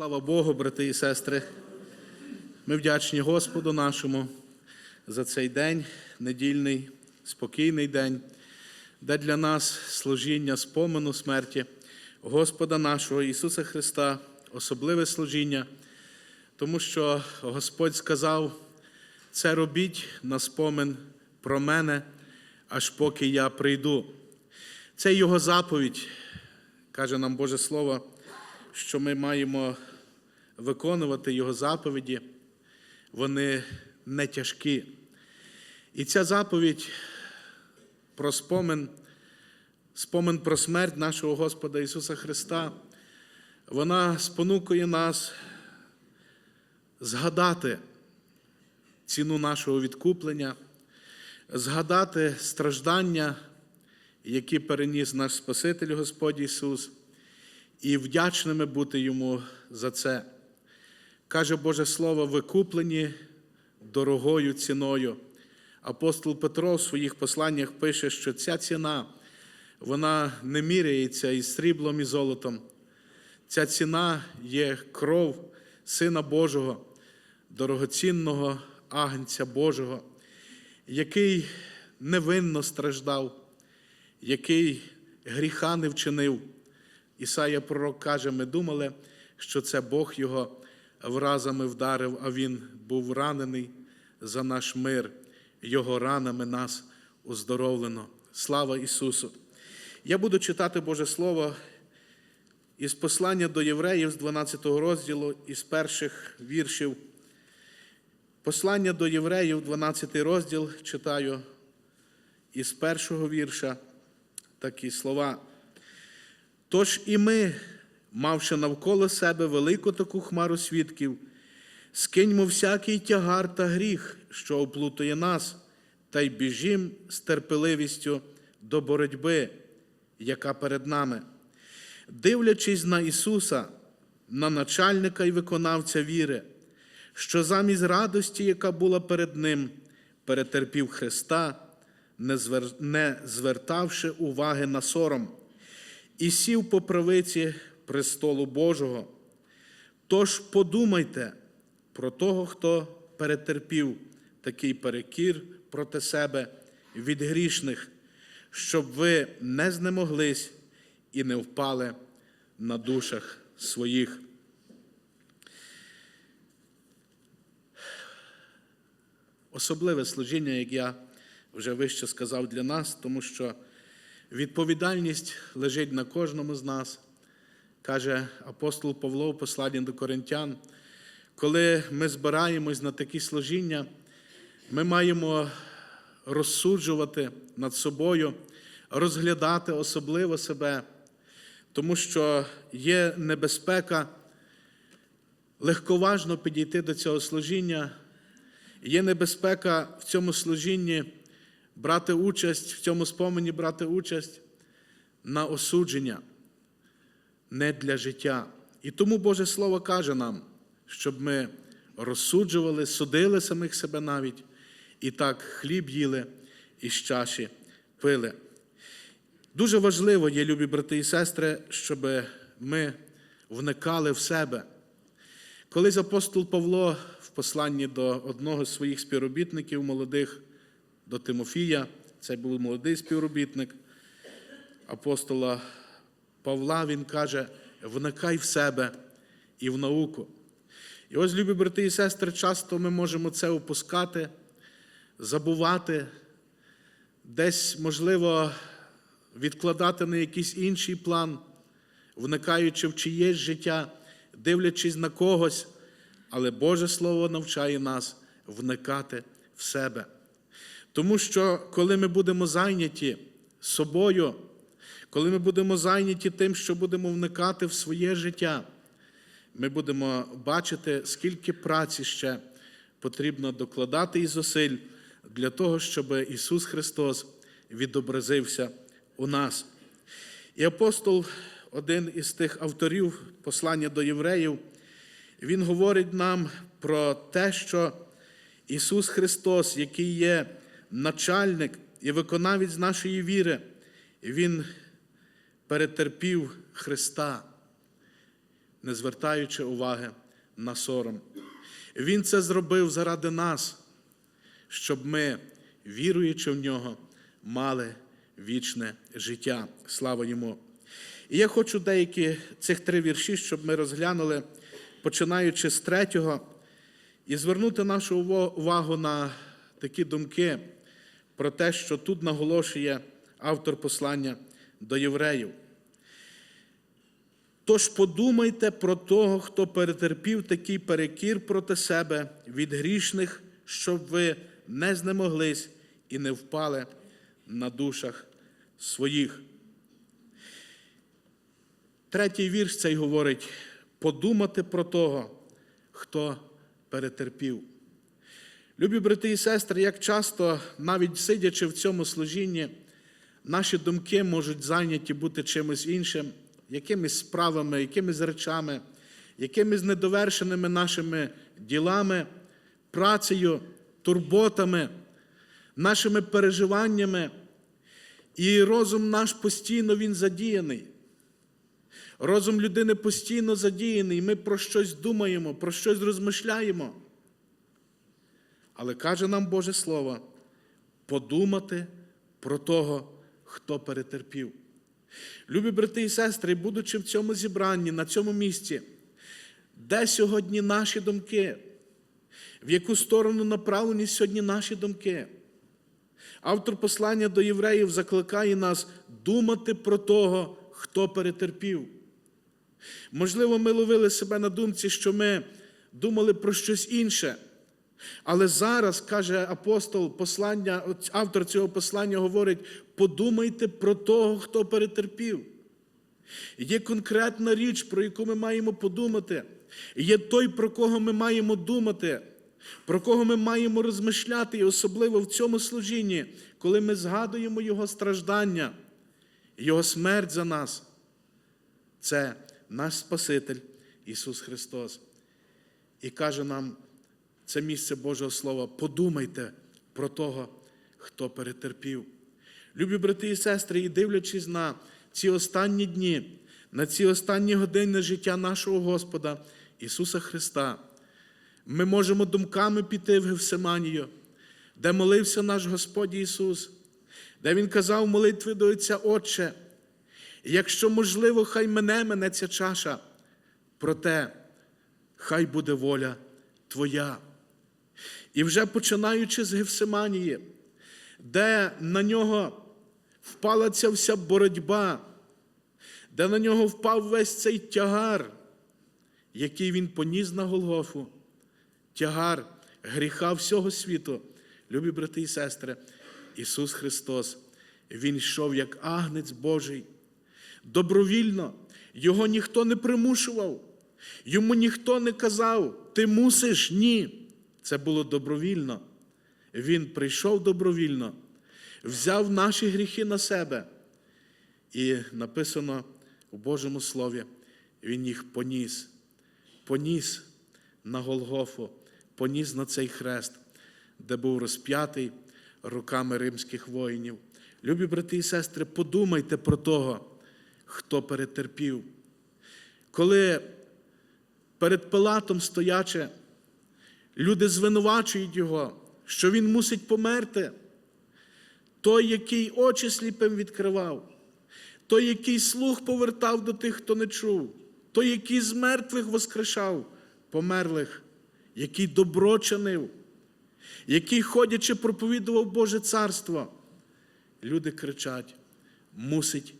Слава Богу, брати і сестри. Ми вдячні Господу нашому за цей день, недільний, спокійний день, де для нас служіння спомену смерті Господа нашого Ісуса Христа, особливе служіння, тому що Господь сказав, це робіть на спомин про мене, аж поки я прийду. Це Його заповідь, каже нам Боже Слово, що ми маємо виконувати Його заповіді, вони не тяжкі. І ця заповідь про спомин, спомин про смерть нашого Господа Ісуса Христа, вона спонукує нас згадати ціну нашого відкуплення, згадати страждання, які переніс наш Спаситель Господь Ісус, і вдячними бути Йому за це. Каже Боже Слово, викуплені дорогою ціною. Апостол Петро в своїх посланнях пише, що ця ціна вона не міряється із сріблом і золотом. Ця ціна є кров Сина Божого, дорогоцінного агнця Божого, який невинно страждав, який гріха не вчинив. Ісая пророк каже, ми думали, що це Бог його вразами вдарив, а він був ранений за наш мир, Його ранами нас уздоровлено. Слава Ісусу! Я буду читати Боже Слово із послання до євреїв з 12 розділу, із перших віршів. Послання до євреїв, 12 розділ, читаю із першого вірша такі слова. Тож і ми, мавши навколо себе велику таку хмару свідків, скиньмо всякий тягар та гріх, що оплутує нас, та й біжім з терпеливістю до боротьби, яка перед нами. Дивлячись на Ісуса, на начальника і виконавця віри, що замість радості, яка була перед Ним, перетерпів Христа, не звер- не звертавши уваги на сором, і сів по правиці престолу Божого. Тож подумайте про того, хто перетерпів такий перекір проти себе від грішних, щоб ви не знемоглись і не впали на душах своїх. Особливе служіння, як я вже вище сказав для нас, тому що відповідальність лежить на кожному з нас, каже апостол Павло в посланні до Коринтян. Коли ми збираємось на такі служіння, ми маємо розсуджувати над собою, розглядати особливо себе, тому що є небезпека легковажно підійти до цього служіння, є небезпека в цьому служінні брати участь, в цьому спомені брати участь на осудження, не для життя. І тому Боже Слово каже нам, щоб ми розсуджували, судили самих себе навіть, і так хліб їли і з чаші пили. Дуже важливо є, любі брати і сестри, щоб ми вникали в себе. Колись апостол Павло в посланні до одного з своїх співробітників молодих, до Тимофія, це був молодий співробітник апостола Павла, він каже: вникай в себе і в науку. І ось, любі брати і сестри, часто ми можемо це опускати, забувати, десь, можливо, відкладати на якийсь інший план, вникаючи в чиєсь життя, дивлячись на когось, але Боже Слово навчає нас вникати в себе. Тому що, коли ми будемо зайняті собою, коли ми будемо зайняті тим, що будемо вникати в своє життя, ми будемо бачити, скільки праці ще потрібно докладати і зусиль для того, щоб Ісус Христос відобразився у нас. І апостол, один із тих авторів послання до євреїв, він говорить нам про те, що Ісус Христос, який є начальник і виконавець нашої віри, Він перетерпів Христа. не звертаючи уваги на сором. Він це зробив заради нас, щоб ми, віруючи в нього, мали вічне життя. Слава йому! І я хочу деякі цих три вірші, щоб ми розглянули, починаючи з третього, і звернути нашу увагу на такі думки про те, що тут наголошує автор послання до євреїв. Тож подумайте про того, хто перетерпів такий перекір проти себе від грішних, щоб ви не знемоглись і не впали на душах своїх. Третій вірш цей говорить: подумати про того, хто перетерпів. Любі брати і сестри, як часто, навіть сидячи в цьому служінні, наші думки можуть зайняті бути чимось іншим, якимись справами, якимись речами, якимись недовершеними нашими ділами, працею, турботами, нашими переживаннями. І розум наш постійно він задіяний. Розум людини постійно задіяний, ми про щось думаємо, про щось розмишляємо. Але каже нам Боже Слово подумати про того, хто перетерпів. Любі брати і сестри, будучи в цьому зібранні, на цьому місці, де сьогодні наші думки, в яку сторону направлені сьогодні наші думки? Автор послання до євреїв закликає нас думати про того, хто перетерпів. Можливо, ми ловили себе на думці, що ми думали про щось інше. Але зараз, каже апостол, послання, автор цього послання говорить: подумайте про того, хто перетерпів. Є конкретна річ, про яку ми маємо подумати. Є той, про кого ми маємо думати, про кого ми маємо розмишляти, і особливо в цьому служінні, коли ми згадуємо Його страждання, Його смерть за нас. Це наш Спаситель Ісус Христос. І каже нам це місце Божого Слова, подумайте про того, хто перетерпів. Любі брати і сестри, і дивлячись на ці останні дні, на ці останні години життя нашого Господа Ісуса Христа, ми можемо думками піти в Гевсиманію, де молився наш Господь Ісус, де Він казав молитви до Отця Отче. Якщо можливо, хай мене мене ця чаша, проте хай буде воля Твоя. І вже починаючи з Гевсиманії, де на нього впала ця вся боротьба, де на нього впав весь цей тягар, який він поніс на Голгофу, тягар гріха всього світу, любі брати і сестри, Ісус Христос, Він йшов як агнець Божий. Добровільно, його ніхто не примушував, йому ніхто не казав, ти мусиш, ні. Це було добровільно. Він прийшов добровільно, взяв наші гріхи на себе. І написано у Божому Слові, Він їх поніс, поніс на Голгофу, поніс на цей хрест, де був розп'ятий руками римських воїнів. Любі брати і сестри, подумайте про того, хто перетерпів. Коли перед Пилатом стоячи, люди звинувачують його, що він мусить померти. Той, який очі сліпим відкривав, той, який слух повертав до тих, хто не чув, той, який з мертвих воскрешав померлих, який добро чинив, який, ходячи, проповідував Боже царство. Люди кричать, мусить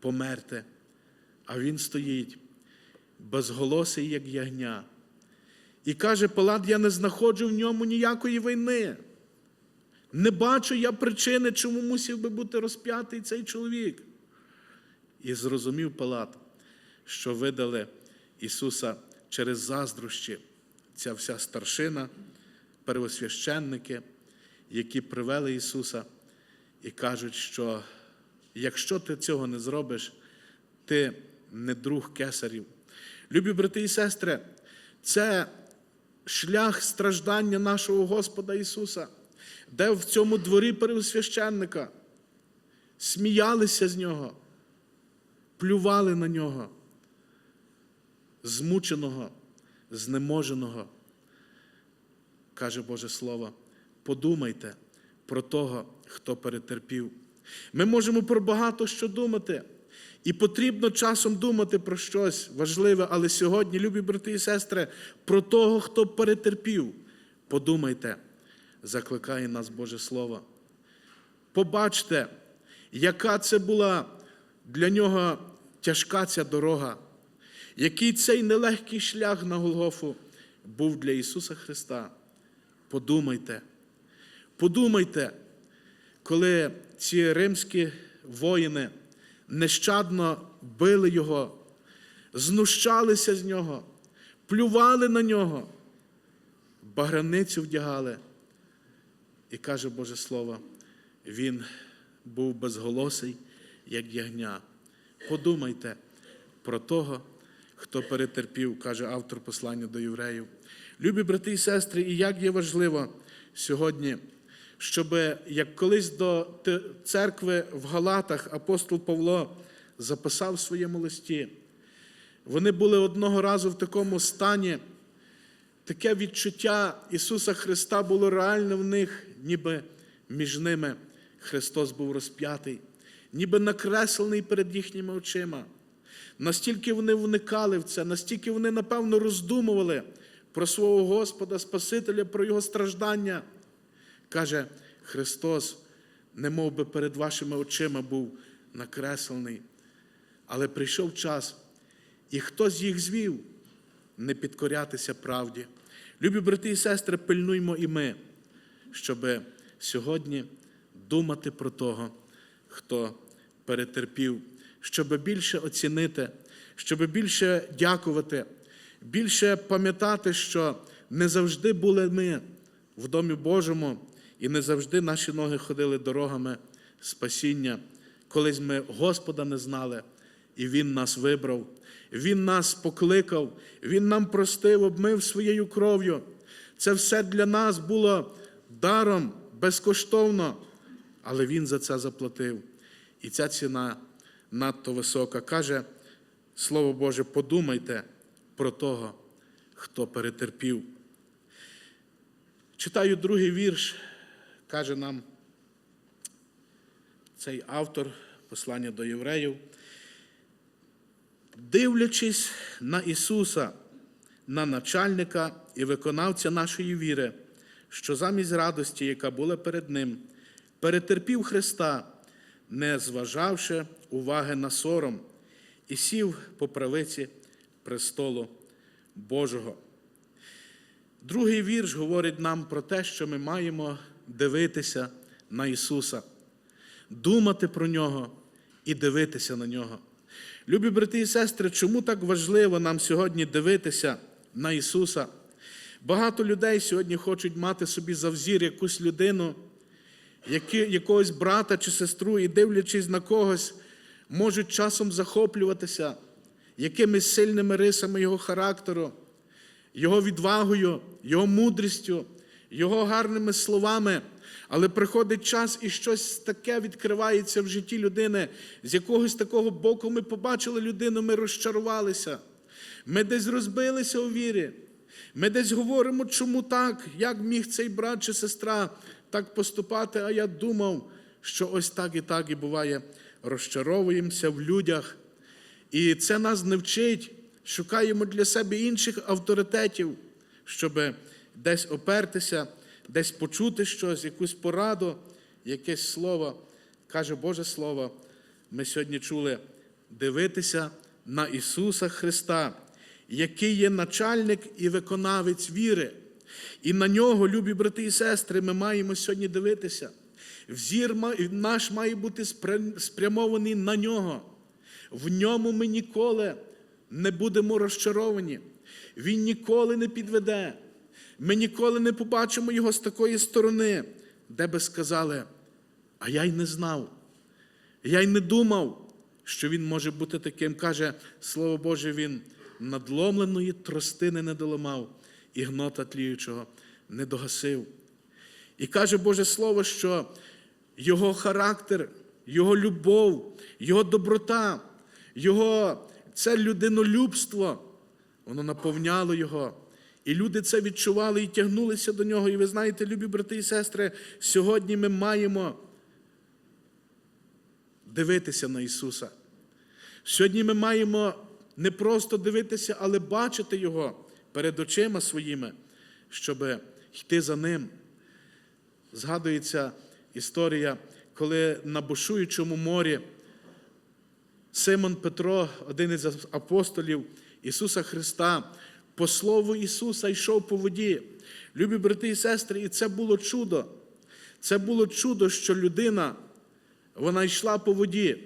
померти. А він стоїть безголосий, як ягня. І каже, Палат, я не знаходжу в ньому ніякої війни. Не бачу я причини, чому мусив би бути розп'ятий цей чоловік. І зрозумів Палат, що видали Ісуса через заздрощі, ця вся старшина, первосвященники, які привели Ісуса і кажуть, що якщо ти цього не зробиш, ти не друг кесарів. Любі брати і сестри, це шлях страждання нашого Господа Ісуса, де в цьому дворі первосвященника сміялися з Нього, плювали на нього. змученого, знеможеного. Каже Боже Слово, подумайте про того, хто перетерпів. Ми можемо про багато що думати, і потрібно часом думати про щось важливе, але сьогодні, любі брати і сестри, про того, хто перетерпів. Подумайте, закликає нас Боже Слово. Побачте, яка це була для нього тяжка ця дорога, який цей нелегкий шлях на Голгофу був для Ісуса Христа. Подумайте, подумайте, коли ці римські воїни нещадно били Його, знущалися з нього, плювали на нього, баграницю вдягали. І каже Боже Слово, він був безголосий, як ягня. Подумайте про того, хто перетерпів, каже автор послання до євреїв. Любі брати і сестри, і як є важливо сьогодні, щоб як колись до церкви в Галатах апостол Павло записав в своєму листі, вони були одного разу в такому стані, таке відчуття Ісуса Христа було реально в них, ніби між ними Христос був розп'ятий, ніби накреслений перед їхніми очима. Настільки вони вникали в це, настільки вони, напевно, роздумували про свого Господа, Спасителя, про Його страждання. Каже, Христос, не мов би перед вашими очима був накреслений. Але прийшов час, і хтось їх звів не підкорятися правді. Любі брати і сестри, пильнуймо і ми, щоб сьогодні думати про того, хто перетерпів, щоб більше оцінити, щоб більше дякувати, більше пам'ятати, що не завжди були ми в Домі Божому, і не завжди наші ноги ходили дорогами спасіння. Колись ми Господа не знали, і Він нас вибрав, Він нас покликав, Він нам простив, обмив своєю кров'ю. Це все для нас було даром безкоштовно, але Він за це заплатив. І ця ціна надто висока. Каже Слово Боже, подумайте про того, хто перетерпів. Читаю другий вірш, каже нам цей автор послання до євреїв. Дивлячись на Ісуса, на начальника і виконавця нашої віри, що замість радості, яка була перед Ним, перетерпів Христа, не зважавши уваги на сором, і сів по правиці престолу Божого. Другий вірш говорить нам про те, що ми маємо дивитися на Ісуса, думати про Нього і дивитися на Нього. Любі брати і сестри, чому так важливо нам сьогодні дивитися на Ісуса? Багато людей сьогодні хочуть мати собі за взір якусь людину, якогось брата чи сестру, і дивлячись на когось, можуть часом захоплюватися якимись сильними рисами його характеру, його відвагою, його мудрістю, його гарними словами. Але приходить час і щось таке відкривається в житті людини. З якогось такого боку ми побачили людину, ми розчарувалися. Ми десь розбилися у вірі. Ми десь говоримо, чому так, як міг цей брат чи сестра так поступати, а я думав, що ось так і так і буває. Розчаровуємося в людях. І це нас не вчить, шукаємо для себе інших авторитетів, щоб десь опертися, десь почути щось, якусь пораду, якесь слово. Каже Боже Слово, ми сьогодні чули дивитися на Ісуса Христа, який є начальник і виконавець віри. І на нього, любі брати і сестри, ми маємо сьогодні дивитися. Взір наш має бути спрямований на нього. В ньому ми ніколи не будемо розчаровані. Він ніколи не підведе. Ми ніколи не побачимо його з такої сторони, де би сказали, а я й не знав, я й не думав, що він може бути таким. Каже, Слово Боже, він надломленої тростини не доламав і гнота тліючого не догасив. І каже Боже Слово, що його характер, його любов, його доброта, його це людинолюбство воно наповняло його. І люди це відчували і тягнулися до нього. І ви знаєте, любі брати і сестри, сьогодні ми маємо дивитися на Ісуса. Сьогодні ми маємо не просто дивитися, але бачити Його перед очима своїми, щоб йти за Ним. Згадується історія, коли на бушуючому морі Симон Петро, один із апостолів Ісуса Христа, по слову Ісуса йшов по воді. Любі брати і сестри, і це було чудо. Це було чудо, що людина, вона йшла по воді,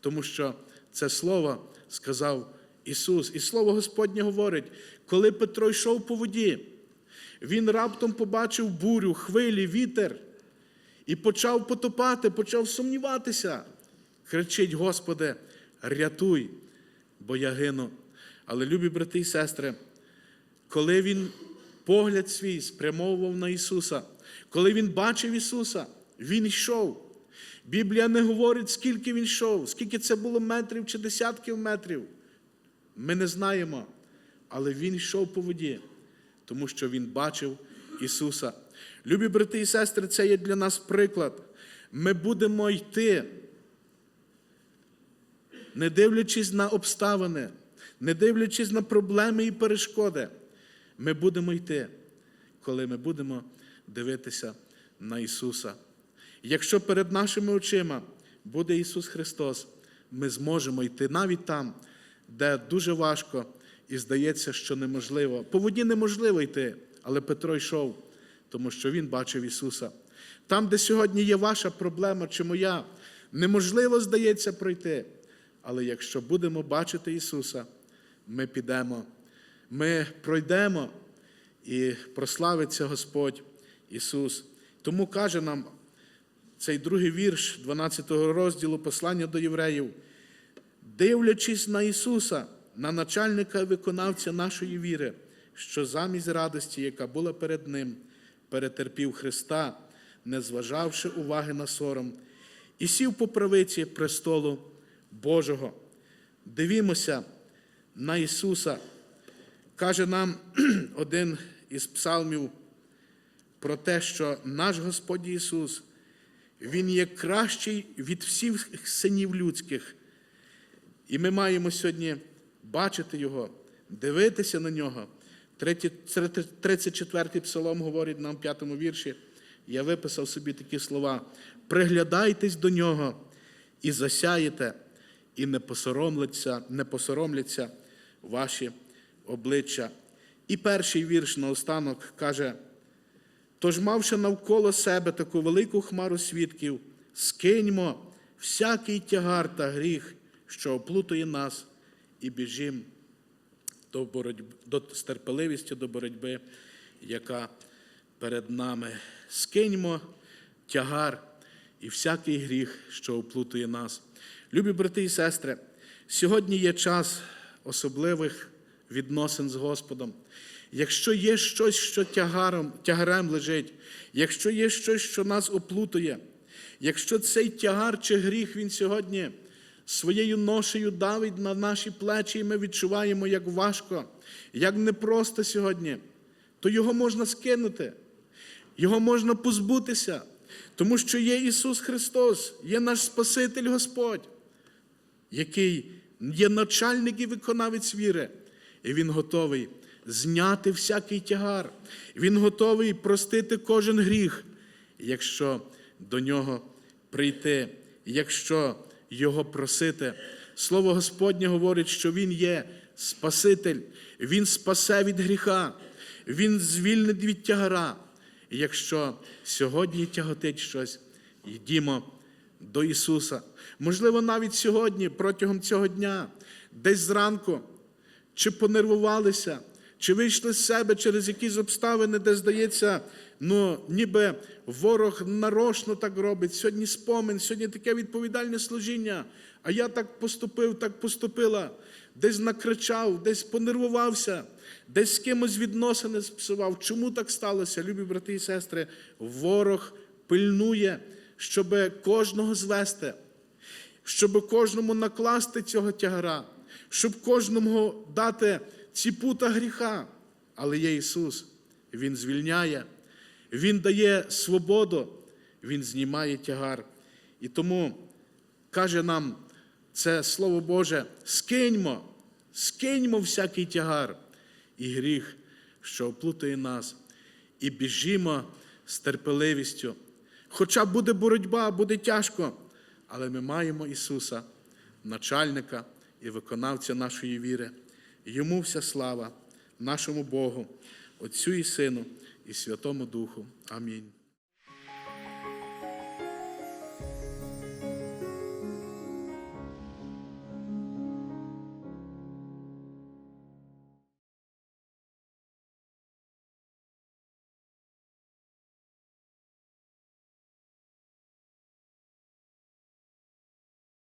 тому що це слово сказав Ісус. І слово Господнє говорить, коли Петро йшов по воді, він раптом побачив бурю, хвилі, вітер і почав потопати, почав сумніватися. Кричить, Господи, рятуй, бо я гину. Але, любі брати і сестри, коли він погляд свій спрямовував на Ісуса, коли він бачив Ісуса, він йшов. Біблія не говорить, скільки він йшов, скільки це було метрів чи десятків метрів. Ми не знаємо, але він йшов по воді, тому що він бачив Ісуса. Любі брати і сестри, це є для нас приклад. Ми будемо йти, не дивлячись на обставини, не дивлячись на проблеми і перешкоди. Ми будемо йти, коли ми будемо дивитися на Ісуса. Якщо перед нашими очима буде Ісус Христос, ми зможемо йти навіть там, де дуже важко і здається, що неможливо. По воді неможливо йти, але Петро йшов, тому що він бачив Ісуса. Там, де сьогодні є ваша проблема чи моя, неможливо здається пройти. Але якщо будемо бачити Ісуса, ми підемо, ми пройдемо і прославиться Господь Ісус. Тому каже нам цей другий вірш 12 розділу послання до євреїв, дивлячись на Ісуса, на начальника і виконавця нашої віри, що замість радості, яка була перед Ним, перетерпів Христа, не зважавши уваги на сором, і сів по правиці престолу Божого. Дивімося на Ісуса. Каже нам один із псалмів про те, що наш Господь Ісус, Він є кращий від всіх синів людських. І ми маємо сьогодні бачити Його, дивитися на нього. 34-й псалом говорить нам в п'ятому вірші. Я виписав собі такі слова: приглядайтесь до нього і засяєте, і не посоромляться, не посоромляться ваші обличчя. І перший вірш наостанок каже: тож, мавши навколо себе таку велику хмару свідків, скиньмо всякий тягар та гріх, що оплутує нас, і біжім до боротьби, до з терпеливістю до боротьби, яка перед нами. Скиньмо тягар і всякий гріх, що оплутує нас. Любі брати і сестри, сьогодні є час особливих відносин з Господом. Якщо є щось, що тягаром, тягарем лежить, якщо є щось, що нас оплутує, якщо цей тягар чи гріх він сьогодні своєю ношею давить на наші плечі, і ми відчуваємо, як важко, як непросто сьогодні, то його можна скинути, його можна позбутися, тому що є Ісус Христос, є наш Спаситель Господь, який є начальник і виконавець віри, і Він готовий зняти всякий тягар. Він готовий простити кожен гріх, якщо до нього прийти, якщо його просити. Слово Господнє говорить, що Він є Спаситель, Він спасе від гріха, Він звільнить від тягара. І якщо сьогодні тяготить щось, йдімо до Ісуса. Можливо, навіть сьогодні, протягом цього дня, десь зранку, чи понервувалися, чи вийшли з себе через якісь обставини, де здається, ну, ніби ворог нарочно так робить. Сьогодні спомин, сьогодні таке відповідальне служіння. А я так поступив, так поступила. Десь накричав, десь понервувався, десь з кимось відносини спсував. Чому так сталося, любі брати і сестри? Ворог пильнує, щоб кожного звести, щоб кожному накласти цього тягара, щоб кожному дати ці пута гріха. Але є Ісус, Він звільняє, Він дає свободу, Він знімає тягар. І тому каже нам це Слово Боже: скиньмо, скиньмо всякий тягар і гріх, що оплутує нас, і біжімо з терпеливістю. Хоча буде боротьба, буде тяжко, але ми маємо Ісуса, начальника і виконавця нашої віри. Йому вся слава, нашому Богу, Отцю і Сину, і Святому Духу. Амінь.